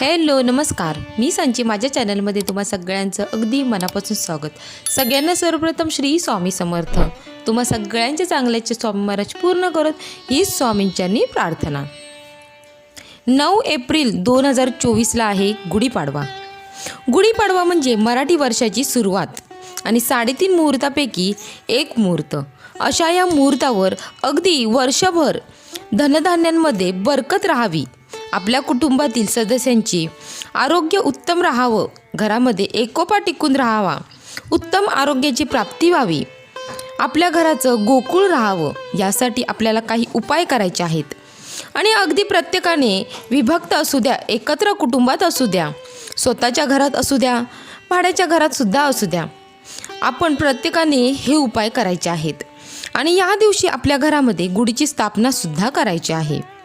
Hello नमस्कार. मी सांची माझ्या चॅनलमध्ये तुम्हा सगळ्यांचं अगदी मनापासून स्वागत. सगळ्यांना सर्वप्रथम श्री स्वामी समर्थ. तुम्हा सगळ्यांच्या चांगल्याचे स्वामी महाराज पूर्ण करत ही स्वामींच्यांनी प्रार्थना. नऊ एप्रिल दोन हजार चोवीसला आहे गुढीपाडवा. गुढीपाडवा म्हणजे मराठी वर्षाची सुरुवात आणि साडेतीन मुहूर्तापैकी एक मुहूर्त. अशा या मुहूर्तावर अगदी वर्षभर धनधान्यांमध्ये बरकत राहावी आपल्या कुटुंबातील सदस्यांची आरोग्य उत्तम राहावं घरामध्ये एकोपा टिकून राहावा उत्तम आरोग्याची प्राप्ती व्हावी आपल्या घराचं गोकुळ राहावं यासाठी आपल्याला काही उपाय करायचे आहेत. आणि अगदी प्रत्येकाने विभक्त असू द्या एकत्र कुटुंबात असू द्या स्वतःच्या घरात असू द्या भाड्याच्या घरातसुद्धा असू द्या आपण प्रत्येकाने हे उपाय करायचे आहेत. आणि या दिवशी आपल्या घरामध्ये गुढीची स्थापनासुद्धा करायची आहे.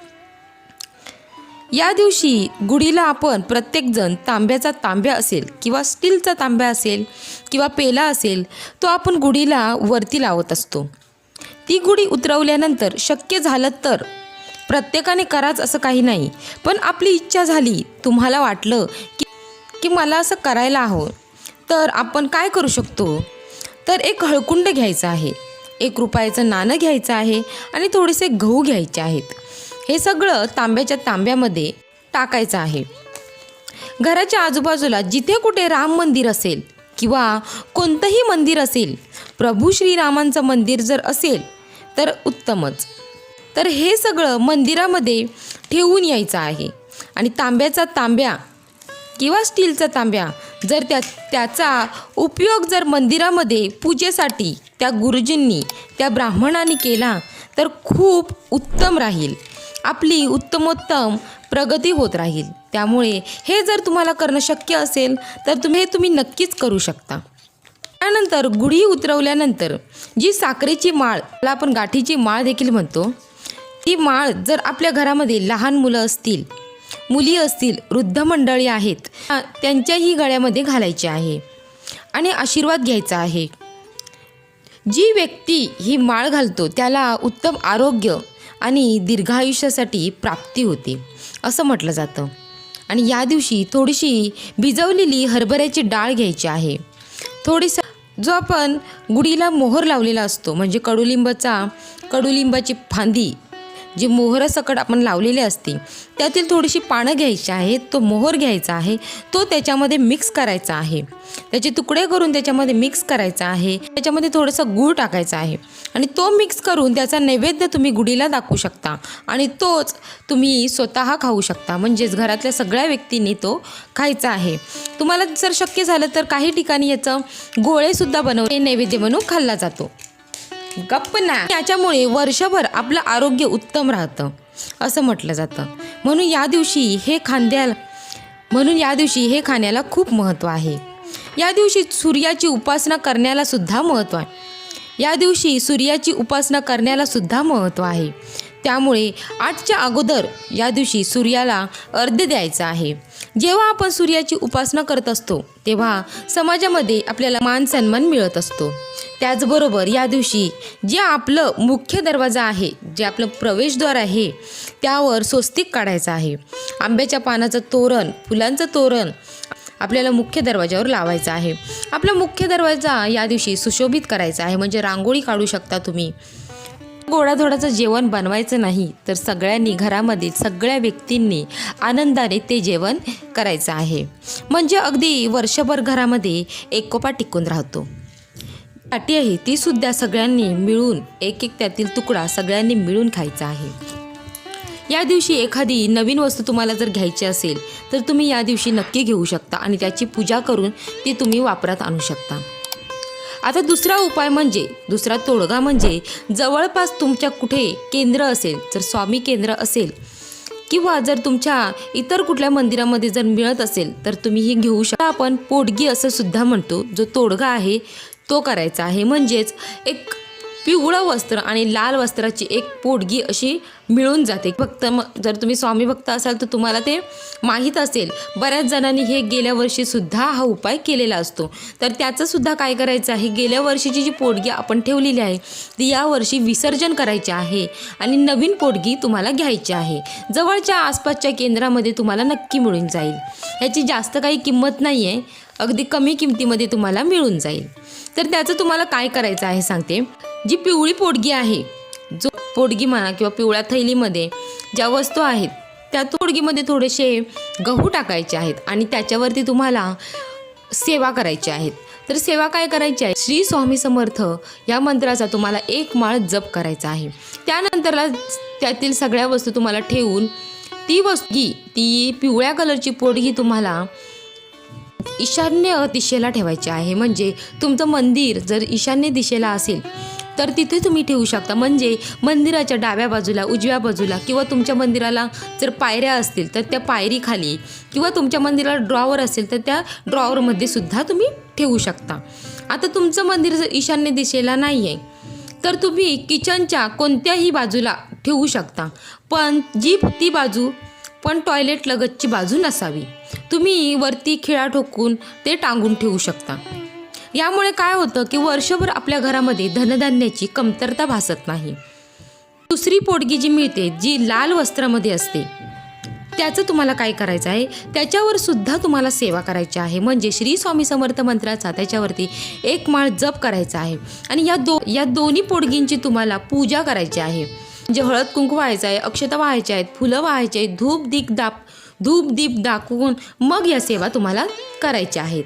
या दिवशी गुढीला आपण प्रत्येकजण तांब्याचा तांब्या असेल किंवा स्टीलचा तांब्या असेल किंवा पेला असेल तो आपण गुढीला वरती लावत असतो. ती गुढी उतरवल्यानंतर शक्य झालं तर प्रत्येकाने कराच असं काही नाही पण आपली इच्छा झाली तुम्हाला वाटलं की की मला असं करायला हवं तर आपण काय करू शकतो? तर एक हळकुंड घ्यायचं आहे एक रुपयाचं नाणं घ्यायचं आहे आणि थोडेसे गहू घ्यायचे आहेत. हे सगळं तांब्याच्या तांब्यामध्ये टाकायचं आहे. घराच्या आजूबाजूला जिथे कुठे राम मंदिर असेल किंवा कोणतंही मंदिर असेल प्रभू श्रीरामांचं मंदिर जर असेल तर उत्तमच. तर हे सगळं मंदिरामध्ये ठेवून यायचं आहे. आणि तांब्याचा तांब्या किंवा स्टीलचा तांब्या जर त्या त्याचा उपयोग जर मंदिरामध्ये पूजेसाठी त्या गुरुजींनी त्या ब्राह्मणांनी केला तर खूप उत्तम राहील. आपली उत्तमोत्तम प्रगती होत राहील. त्यामुळे हे जर तुम्हाला करणं शक्य असेल तर तुम्ही हे तुम्ही नक्कीच करू शकता. त्यानंतर गुढी उतरवल्यानंतर जी साखरेची माळ त्याला आपण गाठीची माळ देखील म्हणतो ती माळ जर आपल्या घरामध्ये लहान मुलं असतील मुली असतील वृद्ध मंडळी आहेत त्यांच्याही गळ्यामध्ये घालायची आहे आणि आशीर्वाद घ्यायचा आहे. जी व्यक्ती ही माळ घालतो त्याला उत्तम आरोग्य आणि दीर्घायुष्यासाठी प्राप्ती होते असं म्हटलं जातं. आणि या दिवशी थोडीशी भिजवलेली हरभऱ्याची डाळ घ्यायची आहे. थोडीसा जो आपण गुढीला मोहर लावलेला असतो म्हणजे कडुलिंबाचा कडुलिंबाची फांदी जी मोहरासकट आपण लावलेली असते त्यातील थोडीशी पानं घ्यायची आहेत तो मोहर घ्यायचा आहे तो त्याच्यामध्ये मिक्स करायचा आहे. त्याचे तुकडे करून त्याच्यामध्ये मिक्स करायचा आहे त्याच्यामध्ये थोडंसं गूळ टाकायचा आहे आणि तो मिक्स करून त्याचा नैवेद्य तुम्ही गुढीला दाखवू शकता आणि तोच तुम्ही स्वतः खाऊ शकता. म्हणजेच घरातल्या सगळ्या व्यक्तींनी तो खायचा आहे. तुम्हाला जर शक्य झालं तर काही ठिकाणी याचं गोळेसुद्धा बनवून नैवेद्य म्हणून खाल्ला जातो. गप्प ना. याच्यामुळे वर्षभर आपलं आरोग्य उत्तम राहतं असं म्हटलं जातं. म्हणून या दिवशी हे खांद्याला म्हणून या दिवशी हे खाण्याला खूप महत्त्व आहे. या दिवशी सूर्याची उपासना करण्याला सुद्धा महत्त्व आहे. या दिवशी सूर्याची उपासना करण्याला सुद्धा महत्त्व आहे. त्यामुळे आठच्या अगोदर या दिवशी सूर्याला अर्ध्य द्यायचा आहे. जेव्हा आपण सूर्याची उपासना करत असतो तेव्हा समाजामध्ये आपल्याला मान सन्मान मिळत असतो. त्याचबरोबर या दिवशी जे आपलं मुख्य दरवाजा आहे जे आपलं प्रवेशद्वार आहे त्यावर स्वस्तिक काढायचं आहे. आंब्याच्या पानाचं तोरण फुलांचं तोरण आपल्याला मुख्य दरवाजावर लावायचं आहे. आपला मुख्य दरवाजा या दिवशी सुशोभित करायचा आहे म्हणजे रांगोळी काढू शकता तुम्ही. गोडाधोडाचं जेवण बनवायचं नाही तर सगळ्यांनी घरामध्ये सगळ्या व्यक्तींनी आनंदाने ते जेवण करायचं आहे. म्हणजे अगदी वर्षभर घरामध्ये एकोपा टिकून राहतो. पाटी आहे ती सुद्धा सगळ्यांनी मिळून एक एक त्यातील तुकडा सगळ्यांनी मिळून खायचा आहे. या दिवशी एखादी नवीन वस्तू तुम्हाला जर घ्यायची असेल तर तुम्ही या दिवशी नक्की घेऊ शकता आणि त्याची पूजा करून ती तुम्ही वापरात आणू शकता. आता दुसरा उपाय म्हणजे दुसरा तोडगा म्हणजे जवळपास तुमच्या कुठे केंद्र असेल जर स्वामी केंद्र असेल किंवा जर तुमच्या इतर कुठल्या मंदिरामध्ये जर मिळत असेल तर तुम्ही ही घेऊ शकता. आपण पोटगी असं सुद्धा म्हणतो जो तोडगा आहे तो करायचा आहे. म्हणजेच एक पिवळं वस्त्र आणि लाल वस्त्राची एक पोडगी अशी मिळून जाते. फक्त मग जर तुम्ही स्वामी भक्त असाल तर तुम्हाला ते माहीत असेल. बऱ्याच जणांनी हे गेल्या वर्षीसुद्धा हा उपाय केलेला असतो. तर त्याचंसुद्धा काय करायचं आहे? गेल्या वर्षीची जी पोडगी आपण ठेवलेली आहे ती यावर्षी विसर्जन करायची आहे आणि नवीन पोटगी तुम्हाला घ्यायची आहे. जवळच्या आसपासच्या केंद्रामध्ये तुम्हाला नक्की मिळून जाईल. ह्याची जास्त काही किंमत नाही आहे अगदी कमी किमतीमध्ये तुम्हाला मिळून जाईल. तर त्याचं तुम्हाला काय करायचं आहे सांगते. जी पिवळी पोडगी आहे जो पोडगी म्हणा किंवा पिवळ्या थैलीमध्ये ज्या वस्तू आहेत त्या पोडगीमध्ये थोडेसे गहू टाकायचे आहेत आणि त्याच्यावरती तुम्हाला सेवा करायची आहेत. तर सेवा काय करायची आहे? श्री स्वामी समर्थ या मंत्राचा तुम्हाला एक माळ जप करायचा आहे. त्यानंतरला त्यातील सगळ्या वस्तू तुम्हाला ठेवून ती वस्तू ती पिवळ्या कलरची पोडगी तुम्हाला ईशान्य दिशेला ठेवायची आहे. म्हणजे तुमचं मंदिर जर ईशान्य दिशेला असेल तर तिथे तुम्ही ठेवू शकता. म्हणजे मंदिराच्या डाव्या बाजूला उजव्या बाजूला किंवा तुमच्या मंदिराला जर पायऱ्या असतील तर त्या पायरीखाली किंवा तुमच्या मंदिराला ड्रॉवर असेल तर त्या ड्रॉवरमध्ये सुद्धा तुम्ही ठेवू शकता. आता तुमचं मंदिर जर ईशान्य दिशेला नाही आहे तर तुम्ही किचनच्या कोणत्याही बाजूला ठेवू शकता. पण जी ती बाजू पण टॉयलेट लगतची बाजू नसावी. तुम्ही वरती खिळा ठोकून ते टांगून ठेवू शकता. यामुळे काय होतं की वर्षभर आपल्या घरामध्ये धनधान्याची कमतरता भासत नाही. दुसरी पोडगी जी मिळते जी लाल वस्त्रामध्ये असते त्याचं तुम्हाला काय करायचं आहे? त्याच्यावर सुद्धा तुम्हाला सेवा करायची आहे. म्हणजे श्री स्वामी समर्थ मंत्राचा त्याच्यावरती एक माळ जप करायचा आहे. आणि या दो या दोन्ही पोडगींची तुम्हाला पूजा करायची आहे. म्हणजे हळद कुंकू व्हायचं आहे अक्षता व्हायच्या आहेत फुलं व्हायची आहेत धूप दीप दाप धूप दीप दाखवून मग या सेवा तुम्हाला करायच्या आहेत.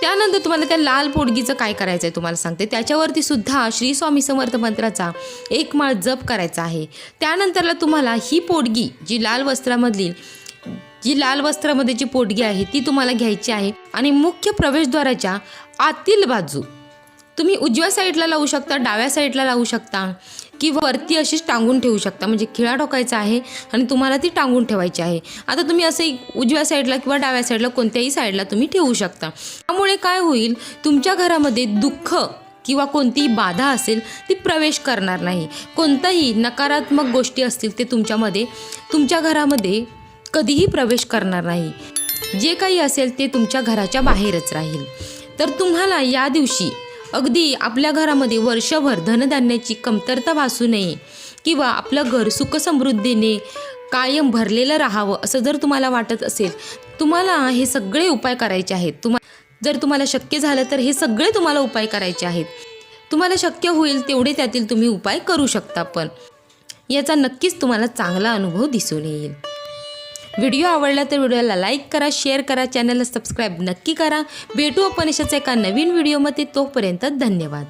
त्यानंतर तुम्हाला त्या लाल पोडगीचं काय करायचं आहे तुम्हाला सांगते. त्याच्यावरती सुद्धा श्री स्वामी समर्थ मंत्राचा एक माळ जप करायचा आहे. त्यानंतरला तुम्हाला ही पोडगी जी लाल वस्त्रामधली जी लाल वस्त्रामध्ये जी पोडगी आहे ती तुम्हाला घ्यायची आहे. आणि मुख्य प्रवेशद्वाराच्या आतील बाजू तुम्ही उजव्या साईडला लावू शकता डाव्या साईडला लावू शकता किंवा वरती अशीच टांगून ठेवू शकता. म्हणजे खिळा ठोकायचा आहे आणि तुम्हाला ती टांगून ठेवायची आहे. आता तुम्ही असं उजव्या साईडला किंवा डाव्या साईडला कोणत्याही साईडला तुम्ही ठेवू शकता. त्यामुळे काय होईल तुमच्या घरामध्ये दुःख किंवा कोणतीही बाधा असेल ती प्रवेश करणार नाही. कोणताही नकारात्मक गोष्टी असतील ते तुमच्यामध्ये तुमच्या घरामध्ये कधीही प्रवेश करणार नाही. जे काही असेल ते तुमच्या घराच्या बाहेरच राहील. तर तुम्हाला या दिवशी अगदी आपल्या घरामध्ये वर्षभर धनधान्याची कमतरता भासू नये किंवा आपलं घर सुखसमृद्धीने कायम भरलेलं राहावं असं जर तुम्हाला वाटत असेल तुम्हाला हे सगळे उपाय करायचे आहेत. तुम्हा जर तुम्हाला शक्य झालं तर हे सगळे तुम्हाला उपाय करायचे आहेत. तुम्हाला शक्य होईल तेवढे त्यातील तुम्ही उपाय करू शकता पण याचा नक्कीच तुम्हाला चांगला अनुभव दिसून येईल. व्हिडिओ आवडला तर व्हिडिओला लाईक करा शेअर करा चॅनलला सबस्क्राईब नक्की करा. भेटू आपण अशाच एका नवीन व्हिडिओमध्ये. तोपर्यंत धन्यवाद.